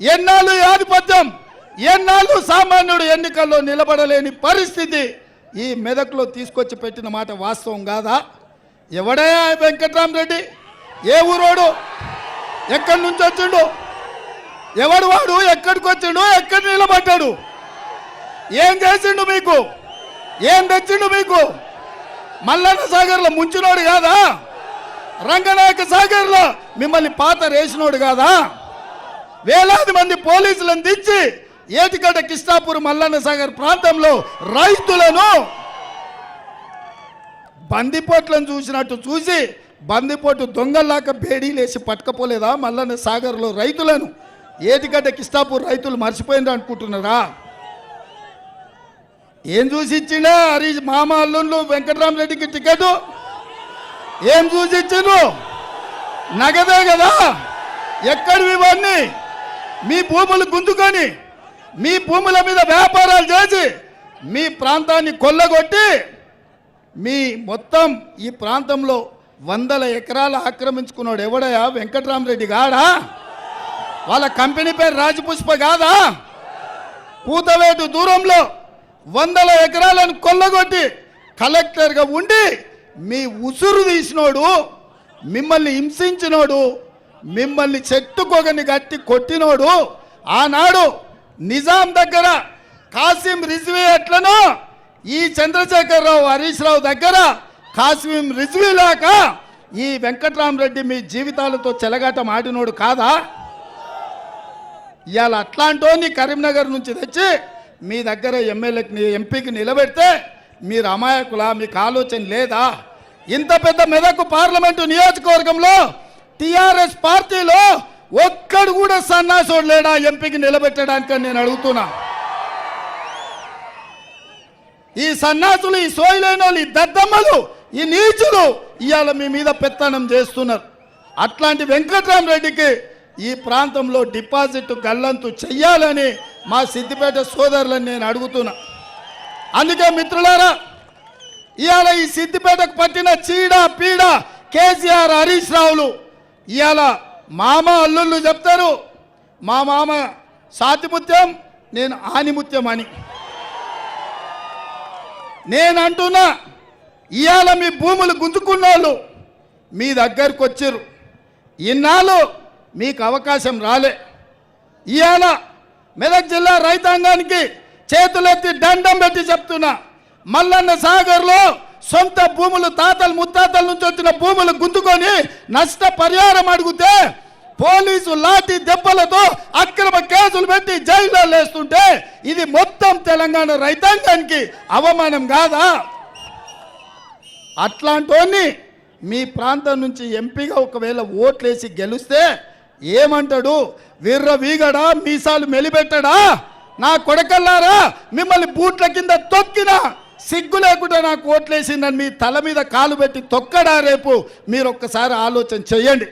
ఎన్నాళ్ళు ఆధిపత్యం? ఎన్నాళ్ళు సామాన్యుడు ఎన్నికల్లో నిలబడలేని పరిస్థితి? ఈ మెదక్లో తీసుకొచ్చి పెట్టిన మాట వాస్తవం కాదా? ఎవడయా వెంకట్రామరెడ్డి? ఏ ఊరోడు? ఎక్కడి నుంచి వచ్చిండు? ఎవడు వాడు? ఎక్కడికి వచ్చిండు? ఎక్కడ నిలబడ్డాడు? ఏం చేసిండు మీకు? ఏం తెచ్చిండు మీకు? మల్లన్న సాగర్లో ముంచినోడు కాదా? రంగనాయక సాగర్లో మిమ్మల్ని పాత రేసినోడు కాదా? వేలాది మంది పోలీసులను దించి ఏటికట కిష్టాపూర్ మల్లన్న సాగర్ ప్రాంతంలో రైతులను బందిపోట్లను చూసినట్టు చూసి బందిపోటు దొంగల్లాక బేడీలేసి పట్టుకపోలేదా మల్లన్న సాగర్లో రైతులను? ఏటికట కిష్టాపూర్ రైతులు మర్చిపోయిండ్రు అనుకుంటున్నారా? ఏం చూసి ఇచ్చినా హరి మామ అల్లుళ్ళు వెంకటరామరెడ్డికి టికెట్? ఏం చూసి ఇచ్చిండ్రు? నగదే కదా? ఎక్కడివి ఇవన్నీ? మీ భూములు గుంజుకొని మీ భూముల మీద వ్యాపారాలు చేసి మీ ప్రాంతాన్ని కొల్లగొట్టి మీ మొత్తం ఈ ప్రాంతంలో వందల ఎకరాలు ఆక్రమించుకున్నాడు ఎవడయా వెంకటరామరెడ్డి గాడా? వాళ్ళ కంపెనీ పేరు రాజపుష్ప కాదా? కూతవేటు దూరంలో వందల ఎకరాలను కొల్లగొట్టి కలెక్టర్గా ఉండి మీ ఉసురు తీసినోడు మిమ్మల్ని హింసించినోడు మిమ్మల్ని చెట్టుకొగని గట్టి కొట్టినోడు ఆనాడు నిజాం దగ్గర కాసిం రిజ్వీ ఎట్లనో ఈ చంద్రశేఖరరావు హరీష్ రావు దగ్గర కాసిం రిజ్వీ లాక ఈ వెంకట్రామరెడ్డి మీ జీవితాలతో చెలగాటం ఆడినోడు కాదా? ఇవాళ అట్లాంటోని కరీంనగర్ నుంచి తెచ్చి మీ దగ్గర ఎమ్మెల్యేకి ఎంపీకి నిలబెడితే మీరు అమాయకులా? మీకు ఆలోచన లేదా? ఇంత పెద్ద మెదకు పార్లమెంటు నియోజకవర్గంలో టిఆర్ఎస్ పార్టీలో ఒక్కడు కూడా సన్నాసోడు లేడా? ఎంపీకి నిలబెట్టడానికి నేను అడుగుతున్నా. ఈ సన్నాసులు ఈ సోయలేని వాళ్ళు ఈ దద్దమ్మలు ఈ నీచులు ఇవాళ మీ మీద పెత్తనం చేస్తున్నారు. అట్లాంటి వెంకట్రామరెడ్డికి ఈ ప్రాంతంలో డిపాజిట్ గల్లంతు చెయ్యాలని మా సిద్దిపేట సోదరులను నేను అడుగుతున్నా. అందుకే మిత్రులారా ఇవాళ ఈ సిద్దిపేటకు పట్టిన చీడ పీడ కేసీఆర్ హరీష్ రావులు ఇవాళ మామ అల్లుళ్ళు చెప్తారు మా మామ సాతిముత్యం నేను ఆనిముత్యం అని నేను అంటున్నా ఇవాళ మీ భూములు గుంజుకున్న వాళ్ళు మీ దగ్గరకు వచ్చారు ఇన్నాళ్ళు మీకు అవకాశం రాలే. ఇవాళ మెదక్ జిల్లా రైతాంగానికి చేతులెత్తి దండం పెట్టి చెప్తున్నా మల్లన్న సాగర్లో సొంత భూములు తాతలు ముత్తాతల నుంచి వచ్చిన భూములు గుంతుకొని నష్ట పరిహారం అడిగితే పోలీసు లాఠీ దెబ్బలతో అక్రమ కేసులు పెట్టి జైల్లో లేస్తుంటే ఇది మొత్తం తెలంగాణ రైతాంగానికి అవమానం కాదా? అట్లాంటోని మీ ప్రాంతం నుంచి ఎంపీగా ఒకవేళ ఓట్లేసి గెలిస్తే ఏమంటాడు? విర్ర వీగడా? మీసాలు మెలిపెట్టడా? నా కొడకల్లారా? మిమ్మల్ని బూట్ల కింద తొక్కినా? సిగ్గు లేకుండా నాకు ఓట్లేసిందని మీ తల మీద కాలు పెట్టి తొక్కడా రేపు మీరు ఒక్కసారి ఆలోచన చెయ్యండి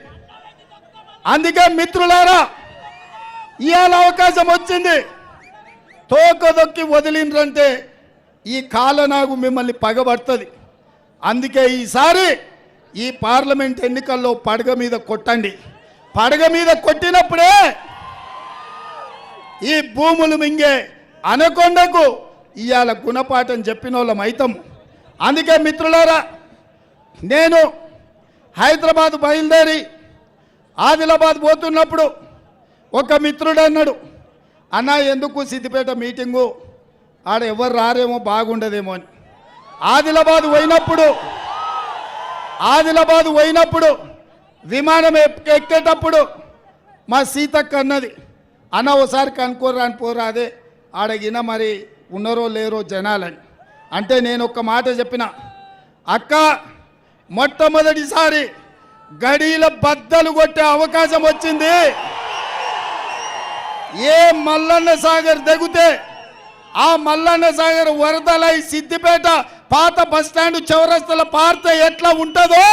అందుకే మిత్రులారా ఇవాళ అవకాశం వచ్చింది. తోకదొక్కి వదిలిండ్రంటే ఈ కాలనాగు మిమ్మల్ని పగబడుతుంది. అందుకే ఈసారి ఈ పార్లమెంట్ ఎన్నికల్లో పడగ మీద కొట్టండి. పడగ మీద కొట్టినప్పుడే ఈ భూములు మింగే అనకొండకు ఇవాళ గుణపాఠం చెప్పిన వాళ్ళం అయితాం. అందుకే మిత్రులారా నేను హైదరాబాద్ బయలుదేరి ఆదిలాబాద్ పోతున్నప్పుడు ఒక మిత్రుడు అన్నాడు అన్న ఎందుకు సిద్దిపేట మీటింగు? ఆడ ఎవరు రారేమో బాగుండదేమో అని. ఆదిలాబాద్ పోయినప్పుడు ఆదిలాబాద్ పోయినప్పుడు విమానం ఎక్కేటప్పుడు మా సీతక్క అన్నది అన్న ఓసారి కనుక్కోరా అని పోరాదే ఆడగిన మరి ఉన్నారో లేరో జనాలని. అంటే నేను ఒక మాట చెప్పిన అక్క మొట్టమొదటిసారి గడీల బద్దలు కొట్టే అవకాశం వచ్చింది. ఏ మల్లన్న సాగర్ దిగుతే ఆ మల్లన్న సాగర్ వరదలై సిద్దిపేట పాత బస్టాండ్ చౌరస్తల పార్త ఎట్లా ఉంటుందో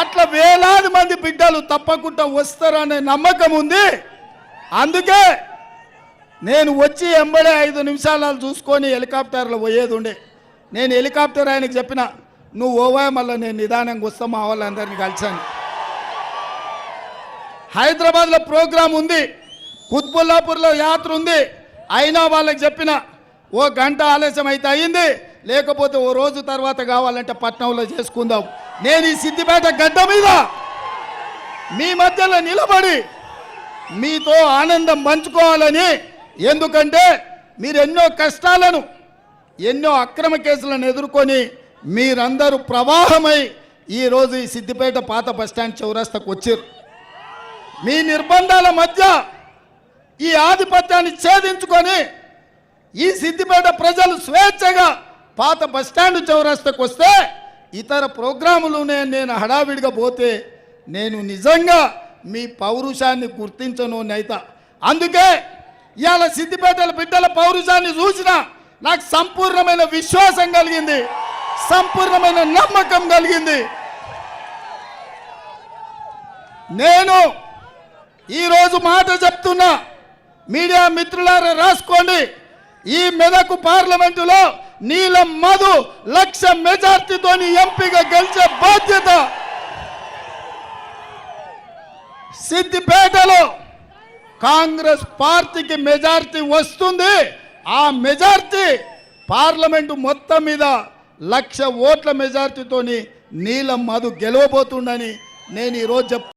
అట్లా వేలాది మంది బిడ్డలు తప్పకుండా వస్తారనే నమ్మకం ఉంది. అందుకే నేను వచ్చి ఎంబడే ఐదు నిమిషాలు చూసుకొని హెలికాప్టర్లో పోయేది ఉండే. నేను హెలికాప్టర్ ఆయనకి చెప్పిన నువ్వు ఓవా మళ్ళీ నేను నిదానంగా వస్తా మా వాళ్ళందరినీ కలిసాను హైదరాబాద్లో ప్రోగ్రాం ఉంది కుత్బుల్లాపూర్లో యాత్ర ఉంది. అయినా వాళ్ళకి చెప్పిన ఓ గంట ఆలస్యం అయితే అయింది లేకపోతే ఓ రోజు తర్వాత కావాలంటే పట్నంలో చేసుకుందాం. నేను ఈ సిద్దిపేట గడ్డ మీద మీ మధ్యలో నిలబడి మీతో ఆనందం పంచుకోవాలని ఎందుకంటే మీరు ఎన్నో కష్టాలను ఎన్నో అక్రమ కేసులను ఎదుర్కొని మీరందరూ ప్రవాహమై ఈరోజు ఈ సిద్దిపేట పాత బస్టాండ్ చౌరస్తకు వచ్చారు. మీ నిర్బంధాల మధ్య ఈ ఆధిపత్యాన్ని ఛేదించుకొని ఈ సిద్దిపేట ప్రజలు స్వేచ్ఛగా పాత బస్టాండ్ చౌరస్తకు వస్తే ఇతర ప్రోగ్రాములునే నేను హడావిడిగా పోతే నేను నిజంగా మీ పౌరుషాన్ని గుర్తించను నైత. అందుకే ఇవాళ సిద్దిపేటల బిడ్డల పౌరుషాన్ని చూసిన నాకు సంపూర్ణమైన విశ్వాసం కలిగింది. సంపూర్ణమైన నమ్మకం కలిగింది. నేను ఈరోజు మాట చెప్తున్నా మీడియా మిత్రులారా రాసుకోండి. ఈ మెదకు పార్లమెంటులో నీలం మధు లక్ష మెజార్టీతోని ఎంపీగా గెలిచే బాధ్యత సిద్దిపేటలో కాంగ్రెస్ పార్టీకి మెజార్టీ వస్తుంది. ఆ మెజార్టీ పార్లమెంటు మొత్తం మీద లక్ష ఓట్ల మెజార్టీతోని నీలం మధు గెలవబోతుండని నేను ఈరోజు చెప్